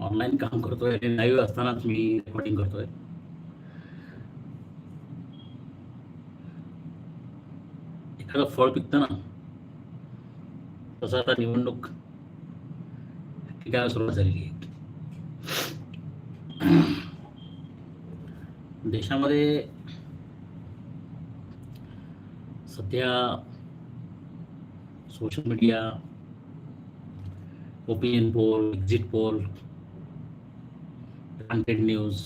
Online काम करतोय live असतानाच मी रेकॉर्डिंग करतोय. एखादं फळ पिकतं ना तसं आता निवडणूक ठिकाणा सुरुवात झालेली आहे. देशामध्ये सध्या social media opinion poll exit poll content news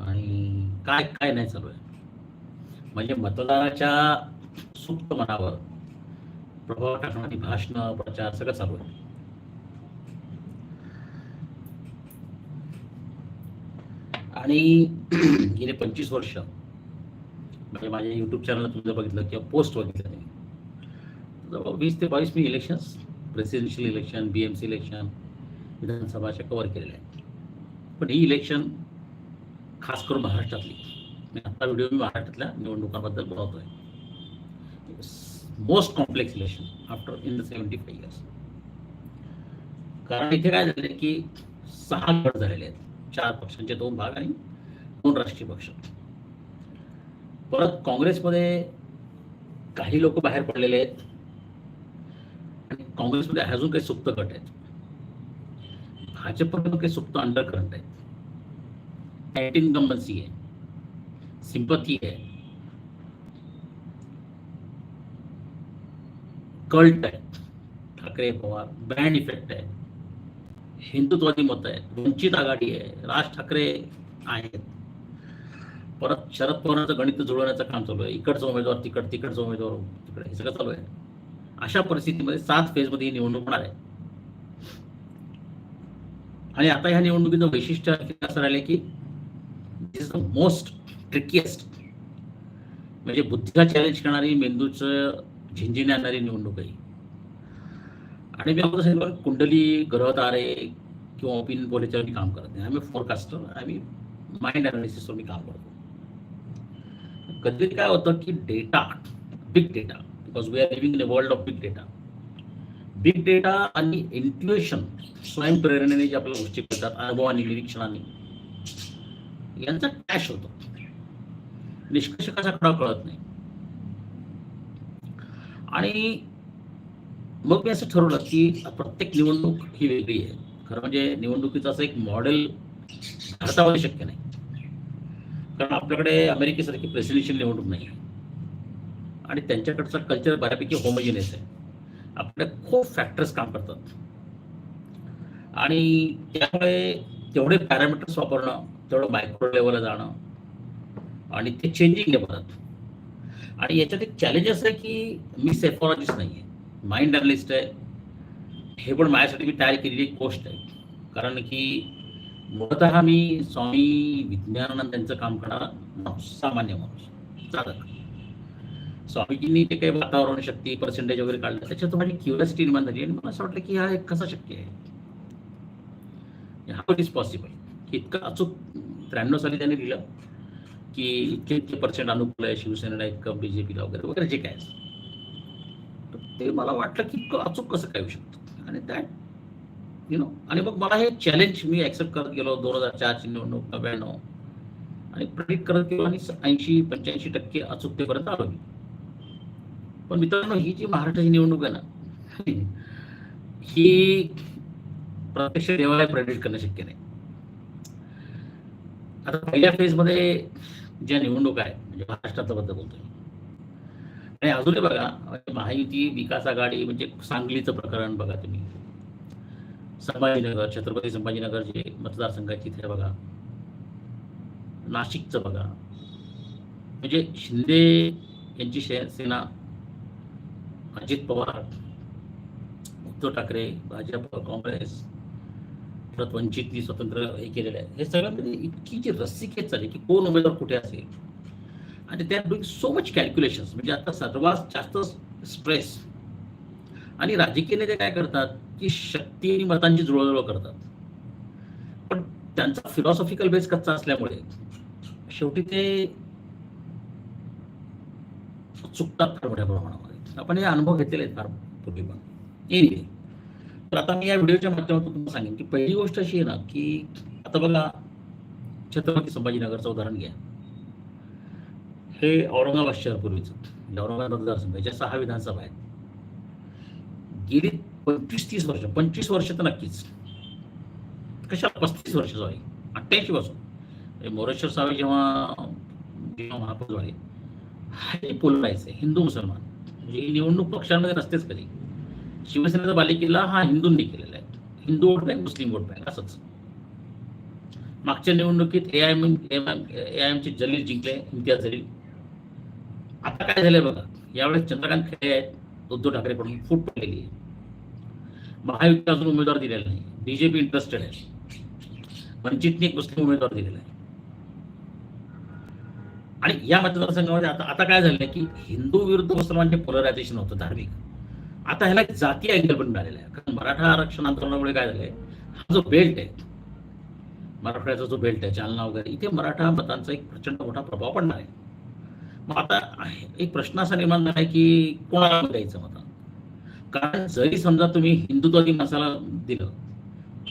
आणि काय काय नाही चालू आहे. म्हणजे मतदाराच्या सुप्त मनावर प्रभाव टाकणारी भाषणं प्रचार सगळं चालू आहे. आणि गेले पंचवीस वर्ष म्हणजे माझ्या युट्यूब चॅनल तुमचं बघितलं किंवा पोस्ट बघितलं नाही जवळ वीस ते बावीस मी elections presidential election B M C election विधानसभाच्या cover केलेल्या आहेत. पण ही इलेक्शन खास करून महाराष्ट्रातली. मी आता व्हिडिओ मी महाराष्ट्रातल्या निवडणुकांबद्दल आहे most complex election after in the seventy five years कारण इथे काय झाले की सहा गट झालेले आहेत. चार पक्षांचे दोन भाग आणि दोन राष्ट्रीय पक्ष. परत काँग्रेसमध्ये काही लोक बाहेर पडलेले आहेत. आणि काँग्रेसमध्ये अजून काही सुप्त गट आहेत. भाजपमध्ये काही सुप्त अंडर करंट आहेत. अँटी इन्कम्बन्सी आहे. सिंपथी आहे. कल्ट आहे. ठाकरे पवार ब्रँड इफेक्ट आहे. हिंदुत्वादी मत आहे वंचित आघाडी आहे. राज ठाकरे आहेत. परत शरद पवारांचं गणित जुळवण्याचं काम चालू आहे. इकडचा उमेदवार तिकड तिकडचा उमेदवार तिकडे. हे सगळं चालू आहे. अशा परिस्थितीमध्ये सात फेजमध्ये ही निवडणूक होणार आहे. आणि आता ह्या निवडणुकीचं वैशिष्ट्य असं राहिलं की this is the most trickiest म्हणजे बुद्धीला चॅलेंज करणारी मेंदूचं झिंझिन आणणारी निवडणूक आहे आणि मी अगोदर सांगितलं कुंडली ग्रह तारे किंवा ओपिनियन पोल मी काम करत नाही. आम्ही फोरकास्टर आम्ही माइंड अनालिसिसवर मी काम करतो. कधी काय होतं की data big data because we are living in a world of big data big data आणि इंट्युएशन स्वयंप्रेरणेने जे आपल्याला गोष्टी करतात अनुभवाने निरीक्षणाने. यांचा कॅश होतो. निष्कर्ष कसा खरा कळत नाही. आणि मग मी असं ठरवलं की प्रत्येक निवडणूक ही वेगळी आहे. खरं म्हणजे निवडणुकीचं असं एक मॉडेल भारतामध्ये शक्य नाही. कारण आपल्याकडे अमेरिकेसारखी प्रेसिडेन्शियल निवडणूक नाही. आहे आणि त्यांच्याकडचा कल्चर बऱ्यापैकी होमोजिनियस आहे. आपल्या खूप फॅक्टर्स काम करतात. आणि त्यामुळे तेवढे पॅरामीटर्स वापरणं तेवढं मायक्रो लेवलला जाणं आणि ते चेंजिंग आहे परत आणि याच्यात एक चॅलेंज असं आहे की मी सेफॉलॉजिस्ट नाही आहे माइंड अनालिस्ट आहे. हे पण माझ्यासाठी मी तयार केलेली एक गोष्ट आहे. कारण की मुळतः मी स्वामी विज्ञानानंद यांचं काम करणारा सामान्य माणूस चालक स्वामीजींनी ते काही वातावरण शक्ती पर्सेंटेज वगैरे काढलं त्याच्यात माझी क्युरियोसिटी निर्माण झाली आणि मला असं वाटलं की हा एक कसा शक्य आहे हा इज पॉसिबल की इतकं अचूक त्र्याण्णव साली त्यांनी लिहिलं की इतके इतके पर्सेंट अनुकूल आहे शिवसेनेला इतकं बीजेपीला वगैरे वगैरे जे काय ते मला वाटलं की इतकं अचूक कसं काय होऊ शकतं? आणि दॅट यु नो आणि मग मला हे चॅलेंज मी ऍक्सेप्ट करत गेलो दोन हजार चारची निवडणूक नव्याण्णव. आणि प्रेडिक्ट करत गेलो आणि ऐंशी पंच्याऐंशी टक्के अचूकतेपर्यंत आलो मी. पण मित्रांनो ही जी महाराष्ट्राची निवडणूक आहे ना ही प्रत्यक्ष देवाला प्रेडिक्ट करणं शक्य नाही. आता पहिल्या फेजमध्ये ज्या निवडणूक आहे म्हणजे महाराष्ट्राच्या बद्दल बोलतोय. आणि अजूनही बघा म्हणजे महायुती विकास आघाडी म्हणजे सांगलीचं प्रकरण बघा तुम्ही. संभाजीनगर छत्रपती संभाजीनगर जे मतदारसंघाची इथे बघा. नाशिकचं बघा. म्हणजे शिंदे यांची सेना अजित पवार उद्धव ठाकरे भाजप काँग्रेस परत वंचितनी स्वतंत्र हे केलेलं आहे हे सगळ्यांमध्ये म्हणजे इतकी जी रस्सीखेच चालली की कोण उमेदवार कुठे असेल? आणि त्या डुईंग सो मच कॅल्क्युलेशन म्हणजे आता सर्वात जास्त स्ट्रेस आणि राजकीय नेते काय करतात? की शक्ती आणि मतांची जुळवजुळव करतात. पण त्यांचा फिलॉसॉफिकल बेस कच्चा असल्यामुळे शेवटी ते चुकतात मोठ्या प्रमाणावर. आपण हे अनुभव घेतलेले आहेत फार पूर्वी पण. एनिवे तर आता मी या व्हिडिओच्या माध्यमातून तुम्हाला सांगेन की पहिली गोष्ट अशी आहे ना की आता बघा छत्रपती संभाजीनगरचं उदाहरण घ्या. हे औरंगाबाद शहर पूर्वीचं म्हणजे औरंगाबाद मतदारसंघ ज्या सहा विधानसभा आहेत. गेली पंचवीस तीस वर्ष पंचवीस वर्ष तर नक्कीच. कशा पस्तीस वर्ष सॉरी अठ्ठ्याऐंशी पासून. म्हणजे मोरेश्वर सावे जेव्हा जेव्हा महापौर झाले हे पोलरायचं हिंदू मुसलमान म्हणजे ही निवडणूक पक्षांमध्ये नसतेच कधी. शिवसेनेचा बालेकिल्ला हा हिंदूंनी केलेला आहे. Hindu vote bank Muslim vote bank असंच. मागच्या निवडणुकीत A I M A I एमचे Jaleel जिंकले इम्तियाज जलील. आता काय झालंय बघा यावेळेस चंद्रकांत खैरे आहेत उद्धव ठाकरेकडून फूट पडलेली आहे. महायुती अजून उमेदवार दिलेला नाही. बीजेपी इंटरेस्टेड आहे. वंचितने एक मुस्लिम उमेदवार दिलेला आहे. आणि या मतदारसंघामध्ये आता आता काय झालंय की हिंदू विरुद्ध मुसलमानचे पोलरायझेशन होतं धार्मिक. आता ह्याला एक जातीय अँगल पण मिळालेला आहे. कारण मराठा आरक्षण आंदोलनामुळे काय झालंय? हा जो बेल्ट आहे मराठवाड्याचा जो बेल्ट आहे जालना वगैरे इथे मराठा मतांचा एक प्रचंड मोठा प्रभाव पडणार आहे. मग आता एक प्रश्न असा निर्माण झाला आहे की कोणाला द्यायचं मत? कारण जरी समजा तुम्ही हिंदुत्वादी माणसाला दिलं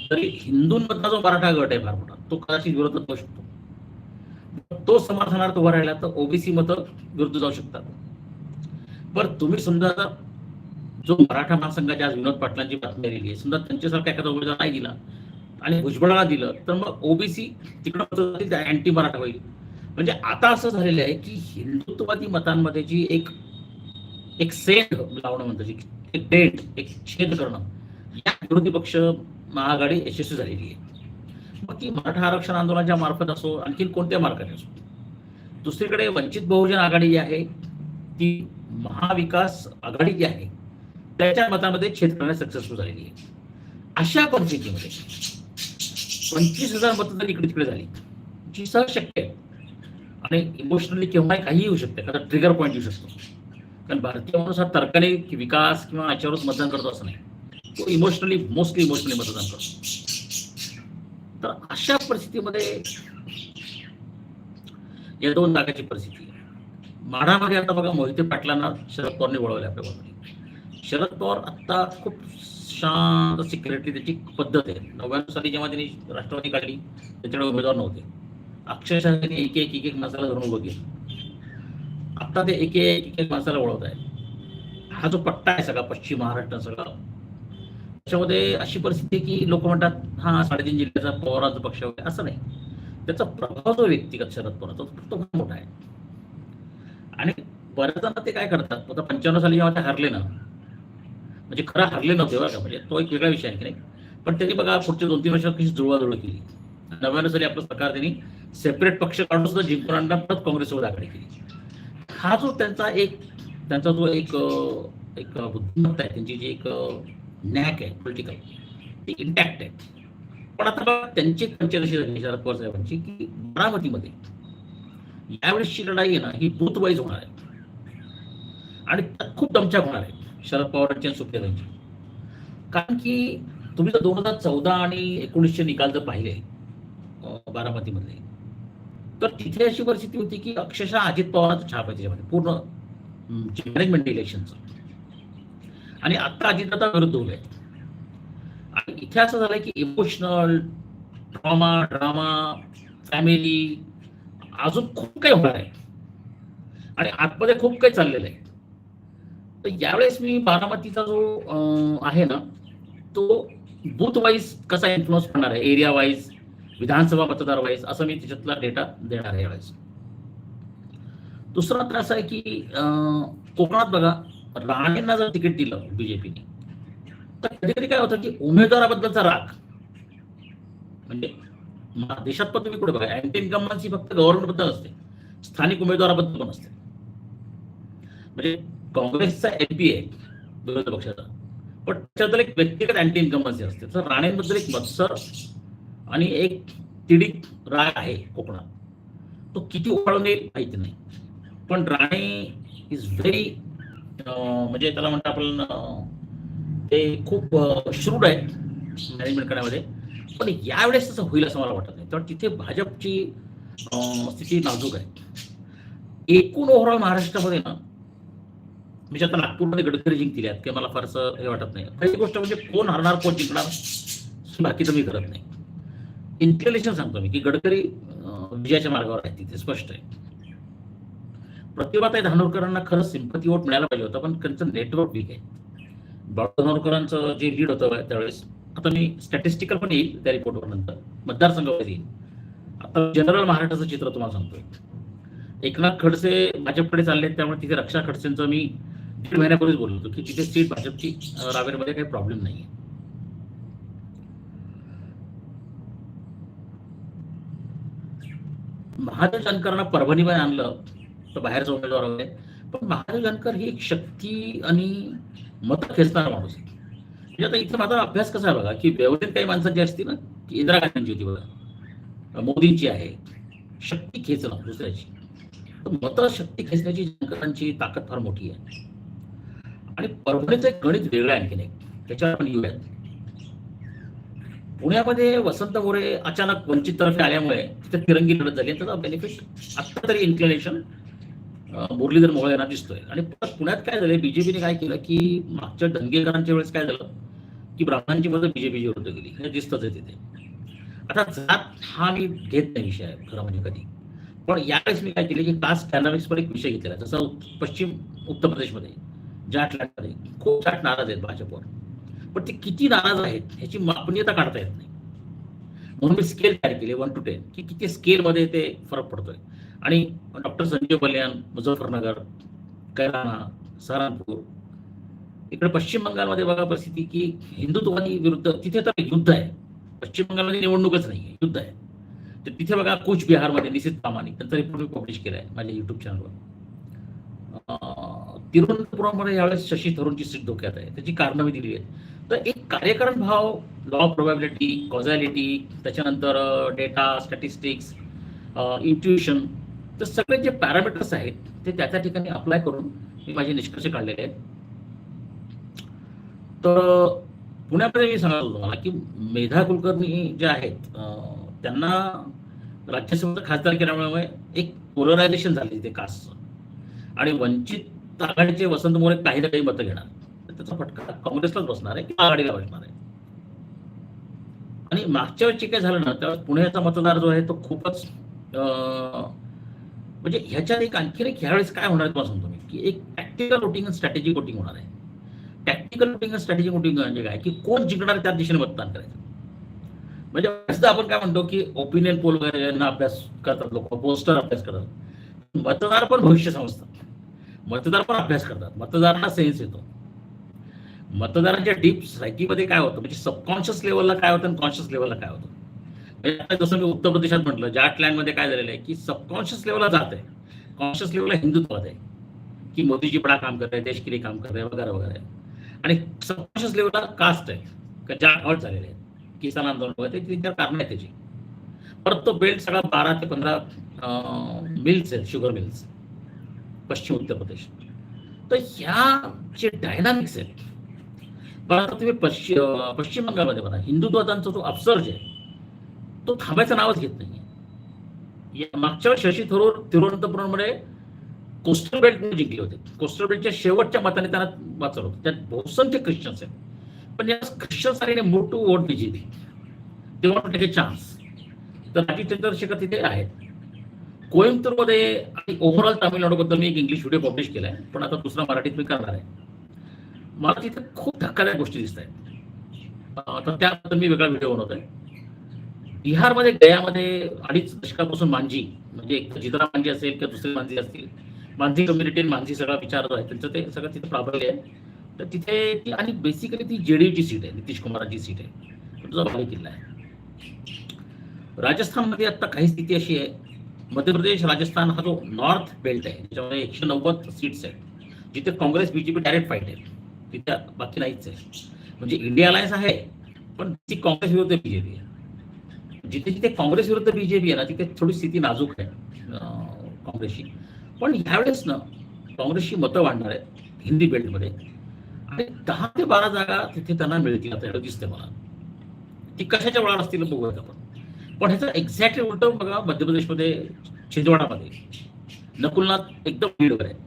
तरी हिंदूंमधला जो मराठा गट आहे फार मोठा तो कदाचित विरोधात करू शकतो. तो समर्थनार्थ उभा राहिला तर ओबीसी मतं विरुद्ध जाऊ शकतात. बरं तुम्ही समजा जो मराठा महासंघाच्या आज विनोद पाटलांची बातमी आलेली आहे समजा त्यांच्यासारखा एखादा उमेदवार नाही दिला आणि भुजबळाला दिलं तर मग ओबीसी तिकडं अँटी मराठा होईल. म्हणजे आता असं झालेलं आहे की हिंदुत्ववादी मतांमध्ये जी एक एक सेंट लावणं म्हणतो एक डेट एक छेद करणं या विरोधी पक्ष महाआघाडी यशस्वी झालेली आहे. मग ती मराठा आरक्षण आंदोलनाच्या मार्फत असो आणखी कोणत्या मार्गाने असो. दुसरीकडे वंचित बहुजन आघाडी जी आहे ती महाविकास आघाडी जी आहे त्याच्या मतामध्ये छेद करण्यास सक्सेसफुल झालेली आहे. अशा परिस्थितीमध्ये पंचवीस हजार मतं जर इकडे तिकडे झाली जी सहज शक्य आहे. आणि इमोशनली केव्हाही काही येऊ शकते एखादा ट्रिगर पॉईंट येऊ शकतो. कारण भारतीय माणूस हा तर्काने विकास किंवा याच्यावरच मतदान करतो असं नाही. तो इमोशनली मोस्टली इमोशनली मतदान करतो. तर अशा परिस्थितीमध्ये या दोन जागाची परिस्थिती माढामध्ये आता बघा मोहिते पाटलांना शरद पवारने वळवले आपल्या बाजूने. शरद पवार आता खूप शांत सिक्युरिटी त्याची पद्धत आहे. नव्याण्णव साली जेव्हा त्यांनी राष्ट्रवादी काढली त्याच्याकडे उमेदवार नव्हते. अक्षरशः त्यांनी एक एक एक एक माणसाला धरून उभं केलं आता ते एक एक एक एक माणसाला वळवत आहे हा जो पट्टा आहे सगळा पश्चिम महाराष्ट्र सगळा पक्षामध्ये अशी परिस्थिती आहे की लोक म्हणतात हा साडेतीन जिल्ह्याचा पवाराचा पक्ष वगैरे असं नाही. त्याचा प्रभाव जो व्यक्तिगत शरद पवारचा तो खूप मोठा आहे. आणि बऱ्याच जण ते काय करतात आता पंच्याण्णव साली जेव्हा ते हरले ना म्हणजे खरं हरले नव्हते बरं का म्हणजे तो एक वेगळा विषय आहे की नाही. पण त्यांनी बघा पुढच्या दोन तीन वर्षात कशी जुळवाजुळव केली. नव्यानं साली आपलं सरकार त्यांनी सेपरेट पक्ष काढून सुद्धा जिंकून आणला परत काँग्रेसवर आघाडी केली. हा जो त्यांचा एक त्यांचा जो एक एक बुद्धिमत्ता आहे त्यांची जी एक नॅक आहे पॉलिटिकल ती इंटॅक्ट आहे पण आता बघा त्यांची पंचायत अशी झाली शरद पवार साहेबांची की बारामतीमध्ये यावेळेसची लढाई आहे ना ही बूथ वाईज होणार आहे. आणि खूप दमछाक होणार आहे शरद पवारांची आणि सुप्रियातांची कारण की तुम्ही जर दोन हजार चौदा आणि एकोणीसशे निकाल जर पाहिले बारामतीमध्ये तर तिथे अशी परिस्थिती होती की अक्षरशः अजित पवारांचा छाप आहे त्याच्यामध्ये पूर्ण मॅनेजमेंट इलेक्शनचं आणि आता अजितदादा विरुद्ध उभे आणि इथे असं झालंय की इमोशनल ड्रामा ड्रामा फॅमिली अजून खूप काही होणार आहे. आणि आतमध्ये खूप काही चाललेलं आहे. तर यावेळेस मी बारामतीचा जो आहे ना तो बूथ वाईज कसा इन्फ्लुअन्स करणार आहे? एरिया वाईज विधानसभा मतदार वाईज असं मी त्याच्यातला डेटा देणार आहे यावेळेस. दुसरा तर आहे की कोकणात बघा राणेंना जर तिकीट दिलं बीजेपीने तर कधी काय होतं की उमेदवाराबद्दलचा राग. म्हणजे देशात पण तुम्ही कुठे बघा अँटी इन्कम्बन्सी फक्त गव्हर्नमेंटबद्दल असते. स्थानिक उमेदवाराबद्दल पण असते. म्हणजे काँग्रेसचा एमपी आहे विरोधी पक्षाचा. पण त्याच्याबद्दल एक व्यक्तिगत अँटी इन्कम्बन्सी असते. तर राणेंबद्दल एक मत्सर आणि एक तिडीक राग आहे कोकणात. तो किती उफाळून येईल माहिती नाही. पण राणे इज व्हेरी म्हणजे त्याला म्हणतो आपण ते खूप श्रूड आहे मॅनेजमेंट करण्यामध्ये. पण यावेळेस तसं होईल असं मला वाटत नाही. तर तिथे भाजपची स्थिती नाजूक आहे. एकूण ओव्हरऑल महाराष्ट्रामध्ये ना मी आता नागपूरमध्ये गडकरी जिंकले आहेत की मला फारसं हे वाटत नाही. पहिली गोष्ट म्हणजे कोण हरणार कोण जिंकणार बाकी तर मी करत नाही. इन्क्लिनेशन सांगतो मी की गडकरी विजयाच्या मार्गावर आहे तिथे स्पष्ट आहे. प्रतिभाताई धानोरकरांना खरंच सिंपती वोट मिळायला पाहिजे होतं पण त्यांचं नेटवर्क वीक आहे. बाळू धानोरकरांचं जे लीड होतं त्यावेळेस आता मी स्टॅटिस्टिकल पण येईल त्या रिपोर्टवर नंतर. मतदारसंघावर येईल. आता जनरल महाराष्ट्राचं चित्र तुम्हाला सांगतोय. एकनाथ खडसे भाजपकडे चालले त्यामुळे तिथे रक्षा खडसेंचं मी दीड महिन्यापूर्वीच बोललो होतो की तिथे सीट भाजपची रावेरमध्ये काही प्रॉब्लेम नाही आहे महादेव जानकरांना परभणीमध्ये आणलं. बाहेरचा उमेदवार वगैरे. पण महादेव जानकर ही एक शक्ती आणि मत खेचणारा माणूस आहे. म्हणजे आता इथं माझा अभ्यास कसा आहे बघा की व्यवस्थित काही माणसाची असतील ना की इंदिरा गांधींची होती बघा मोदींची आहे शक्ती खेचणं दुसऱ्याची. तर मत शक्ती खेचण्याची जानकरांची ताकद फार मोठी आहे. आणि परभणीचं एक गणित वेगळं आहे आणखीन एक त्याच्यावर आपण येऊयात. पुण्यामध्ये वसंत मोरे अचानक वंचित तर्फे आल्यामुळे तिथे तिरंगी लढत झाली त्याचा बेनिफिट आत्ता तरी इन्क्लिनेशन मुरलीधर मोहोळ यांना दिसतोय. आणि पुण्यात काय झालं बीजेपीने काय केलं की मागच्या दंगेकरांच्या वेळेस काय झालं की ब्राह्मणांची मदत बीजेपीची विरुद्ध गेली हे दिसतच आहे तिथे. आता जात हा मी घेत नाही विषय खरं म्हणजे कधी. पण यावेळेस मी काय केले की कास्ट डायनामिक्सवर एक विषय घेतलेला जसा पश्चिम उत्तर प्रदेशमध्ये जाटलाटमध्ये खूप जाट नाराज आहेत भाजपवर. पण ते किती नाराज आहेत ह्याची मापनीयता काढता येत नाही. म्हणून मी स्केल तयार केले वन टू टेन की किती स्केलमध्ये ते फरक पडतोय. आणि डॉक्टर संजय बल्यान मुझफ्फरनगर कैराना सहारनपूर. इकडे पश्चिम बंगालमध्ये बघा परिस्थिती की हिंदुत्वादी विरुद्ध तिथे तर युद्ध आहे. पश्चिम बंगालमध्ये निवडणूकच नाही आहे युद्ध आहे. तर तिथे बघा कूच बिहारमध्ये निश्चित कामानी त्यांचा रिपोर्ट मी पब्लिश केला आहे माझ्या युट्यूब चॅनलवर तिरुवनंतपुरममध्ये यावेळेस शशी थरूरची सीट धोक्यात आहे. त्याची कारणं मी दिली आहेत. तर एक कार्यकरण भाव लॉ ऑफ प्रोबॅबिलिटी कॉझॅलिटी त्याच्यानंतर डेटा स्टॅटिस्टिक्स इंट्युशन तर सगळे जे पॅरामीटर्स आहेत ते त्या त्या ठिकाणी अप्लाय करून मी माझे निष्कर्ष काढलेले आहेत. तर पुण्यामध्ये मी सांगत तुम्हाला की मेधा कुलकर्णी जे आहेत त्यांना राज्यसभेचं खासदार केल्यामुळे एक पोलरायझेशन झाली तिथे कास्टचं आणि वंचित आघाडीचे वसंत मोरे काही ना काही मतं घेणार. त्याचा फटका काँग्रेसलाच बसणार आहे किंवा आघाडीला बसणार आहे. आणि मागच्या वेळेस जे काय झालं ना त्यावेळेस पुण्याचा मतदार जो आहे तो खूपच म्हणजे ह्याच्यात एक आणखीन एक ह्यावेळेस काय होणार तुम्हाला सांगतो मी की एक टॅक्टिकल वोटिंग स्ट्रॅटेजी वोटिंग होणार आहे. टॅक्टिकल वोटिंग स्ट्रॅटेजी वोटिंग म्हणजे काय? की कोण जिंकणार त्या दिशेने मतदान करायचं. म्हणजे असं आपण काय म्हणतो की ओपिनियन पोल वगैरे यांना अभ्यास करतात लोक पोस्टर अभ्यास करतात. मतदार पण भविष्य समजतात. मतदार पण अभ्यास करतात. मतदारांना सेन्स येतो. मतदारांच्या डीप सायकीमध्ये काय होतं? म्हणजे सबकॉन्शियस लेवलला काय होतं आणि कॉन्शियस लेवलला काय होतं? जसं मी उत्तर प्रदेशात म्हटलं जाटलँडमध्ये काय झालेलं आहे की सबकॉन्शियस लेवलला जात आहे. कॉन्शियस लेवलला हिंदुत्वात आहे. की मोदीजी बडा काम करत आहे देश काम करत आहे वगैरे वगैरे. आणि सबकॉन्शियस लेवलला कास्ट आहे. का जाट हॉट झालेले आहेत. किसान आंदोलन वगैरे ते त्याच्यावर कारण आहे त्याची. परत तो बेल्ट सगळा बारा ते पंधरा मिल्स आहेत शुगर मिल्स पश्चिम उत्तर प्रदेश. तर ह्या जे डायनामिक्स आहेत. पण आता तुम्ही पश्चिम पश्चिम बंगालमध्ये बघा. हिंदुत्वादांचा जो अपसर्ज आहे तो थांबायचं नावच घेत नाहीये. या मागच्या शशी थरूर तिरुवनंतपुरममध्ये कोस्टल बेल्ट जिंकले होते. कोस्टल बेल्टच्या शेवटच्या मताने त्यांना वाचवलं होतं. त्यात बहुसंख्य ख्रिश्चन्स आहेत. पण या ख्रिश्चन्स आलेले मोठू वोट बीजेपी तेव्हा वॉन्ट त्याचे चान्स तर राजीव चंद्रशेखर तिथे आहेत. कोईमतूरमध्ये आणि ओव्हरऑल तामिळनाडूबद्दल मी एक इंग्लिश व्हिडिओ पब्लिश केला आहे पण आता दुसरा मराठीत मी करणार आहे. मला तिथे खूप धक्कादायक गोष्टी दिसत आहेत तर त्याबद्दल मी वेगळा व्हिडिओ बनवतोय. बिहारमध्ये गयामध्ये अडीच दशकापासून मांझी म्हणजे एक जितरा मांझी असेल किंवा दुसरी मांझी असतील मांझी कम्युनिटी मांझी सगळा विचार आहे त्यांचं ते सगळं तिथे प्राबल्य आहे. तर तिथे ती आणि बेसिकली ती जेडीयूची सीट आहे नितीश कुमारांची सीट आहे. तुझा भारी किल्ला आहे. राजस्थानमध्ये आता काही स्थिती अशी आहे मध्य प्रदेश राजस्थान हा जो नॉर्थ बेल्ट आहे त्याच्यामध्ये एकशे नव्वद सीट्स आहेत जिथे काँग्रेस बीजेपी डायरेक्ट फाईट आहे. तिथे बाकी नाहीच आहे. म्हणजे इंडिया अलायन्स आहे पण ती काँग्रेस विरुद्ध बीजेपी आहे. जिथे जिथे काँग्रेस विरुद्ध बीजेपी आहे ना तिथे थोडी स्थिती नाजूक आहे काँग्रेसची. पण ह्यावेळेस ना काँग्रेसची मतं वाढणार आहेत हिंदी बेल्टमध्ये. आणि दहा ते बारा जागा तिथे त्यांना मिळतील आता एवढं दिसतंय मला. ती कशाच्या वळावर असतील बघूयात आपण. पण ह्याचं एक्झॅक्टली उलट बघा मध्य प्रदेशमध्ये छिंदवाडामध्ये. नकुलनाथ एकदम लीडवर आहे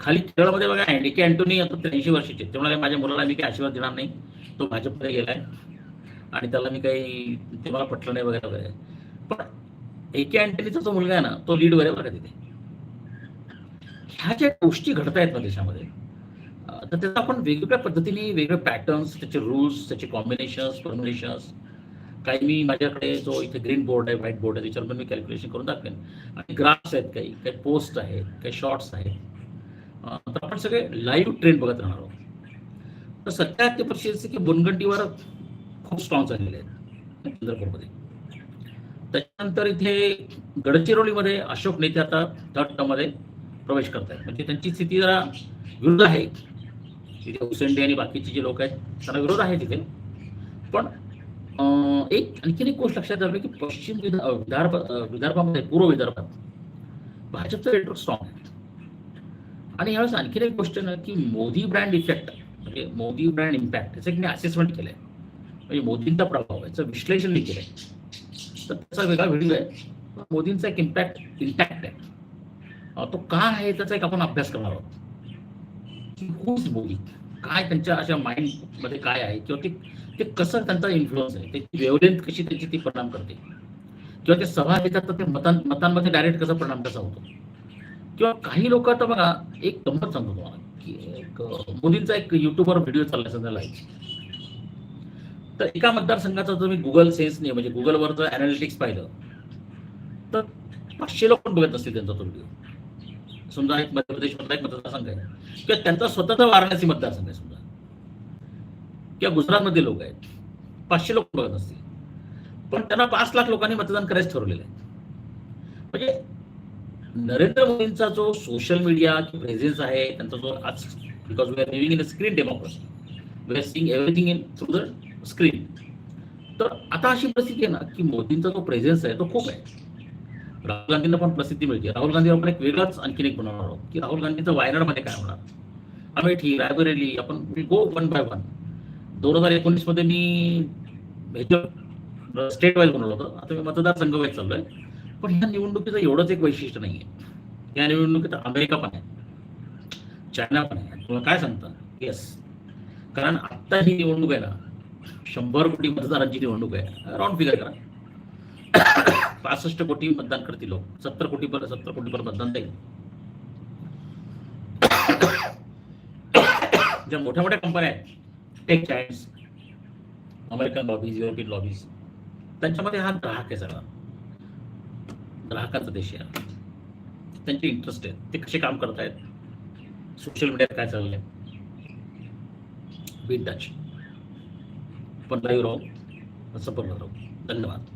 खाली केरळमध्ये बघा अँडी के अँटोनी आता त्र्याऐंशी वर्षाचे आहेत. त्यामुळे माझ्या मुलाला मी काही आशीर्वाद देणार नाही. तो भाजपमध्ये गेलाय. आणि त्याला मी काही ते मला पटलं नाही वगैरे वगैरे. पण एके अँटनीचा जो मुलगा आहे ना तो लीड वगैरे बघा तिथे. ह्या ज्या गोष्टी घडत आहेत ना देशामध्ये तर त्याचा आपण वेगवेगळ्या पद्धतीने वेगवेगळे पॅटर्न्स त्याचे रूल्स त्याचे कॉम्बिनेशन्स फॉर्म्युलेशन्स काही मी माझ्याकडे जो इथे ग्रीन बोर्ड आहे व्हाईट बोर्ड आहे त्याच्यावर पण मी कॅल्क्युलेशन करून दाखवेन. आणि ग्राफ्स आहेत काही काही पोस्ट आहेत काही शॉर्ट्स आहेत. तर आपण सगळे लाईव्ह ट्रेंड बघत राहणार आहोत. तर सध्या ते परिस्थिती की बुनगंटीवर खूप स्ट्रॉंग झालेले आहेत. चंद्रपूरमध्ये. त्याच्यानंतर इथे गडचिरोलीमध्ये अशोक नेते आता थर्ड टर्ममध्ये प्रवेश करत आहेत. म्हणजे त्यांची स्थिती जरा विरुद्ध आहे. तिथे हुसेंडे आणि बाकीचे जे लोक आहेत त्यांना विरोध आहे तिथे. पण एक आणखीन एक गोष्ट लक्षात आली की पश्चिम विदर्भ विदर्भामध्ये पूर्व विदर्भात भाजपचं नेटवर्क स्ट्रॉंग आहे. आणि यावेळेस आणखीन एक गोष्ट ना की मोदी ब्रँड इफेक्ट म्हणजे मोदी ब्रँड इम्पॅक्ट याचं एक मी असेसमेंट केलंय. म्हणजे मोदींचा प्रभाव आहे, याचं विश्लेषण मी केलंय तर त्याचा वेगळा व्हिडिओ आहे. मोदींचा एक इम्पॅक्ट इम्पॅक्ट आहे. तो का आहे त्याचा एक आपण अभ्यास करणार आहोत. मोदी काय त्यांच्या अशा माइंडमध्ये काय आहे? किंवा ते ते कसं त्यांचा इन्फ्लुअन्स आहे? त्याची वेवलेंथ कशी त्याची ती परिणाम करते? किंवा ते सभा घेतात तर ते मतां मतांमध्ये डायरेक्ट कसा परिणाम कसा होतो? किंवा काही लोक आता बघा एक गंमत सांगतो तुम्हाला की एक मोदींचा एक युट्यूबवर व्हिडिओ चालला सध्या लाईव्ह तर एका मतदारसंघाचा जर मी गुगल सेन्सने म्हणजे गुगलवर जर अनालिटिक्स पाहिलं तर पाचशे लोक पण बघत असतील त्यांचा तो व्हिडिओ समजा एक मध्य प्रदेशमधला एक मतदारसंघ आहे. किंवा त्यांचा स्वतःचा वाराणसी मतदारसंघ आहे समजा. किंवा गुजरातमध्ये लोक आहेत. पाचशे लोक बघत असतील. पण त्यांना पाच लाख लोकांनी मतदान करायचं ठरवलेलं आहे. म्हणजे नरेंद्र मोदींचा जो सोशल मीडिया प्रेझेन्स आहे त्यांचा जो आज because we are living in a screen democracy we are seeing everything in through the screen तर आता अशी परिस्थिती आहे ना की मोदींचा जो प्रेझेन्स आहे तो खूप आहे. राहुल गांधींना पण प्रसिद्धी मिळते. राहुल गांधी आपण एक वेगळाच आणखीन एक बनवणार आहोत की राहुल गांधीचं वायनाडमध्ये काय होणार? अमेठी रायबरेली आपण गो वन बाय वन दोन हजार एकोणीसमध्ये मी स्टेट वाईज बनवलं होतं. आता मी मतदारसंघ वाईज चाललोय. पण ह्या निवडणुकीचं एवढंच एक वैशिष्ट्य नाहीये. या निवडणुकीत अमेरिका पण आहे. चायना पण आहे. तुम्हाला काय सांगता? येस कारण आत्ता ही निवडणूक आहे ना शंभर कोटी मतदारांची निवडणूक आहे. राऊंड फिगर करा. पासष्ट कोटी मतदान करतील लोक. सत्तर कोटी पर्यंत सत्तर कोटी पर्यंत मतदान जाईल ज्या मोठ्या मोठ्या कंपन्या आहेत tech giants American lobbies European lobbies त्यांच्यामध्ये हा ग्राहक आहे सगळा. ग्राहकाचा देश आहे. त्यांचे इंटरेस्ट आहेत. ते कसे काम करतायत? सोशल मीडियात काय चाललंय? बीट टच पण लाईव्ह राहू सपोर्ट राहू. धन्यवाद.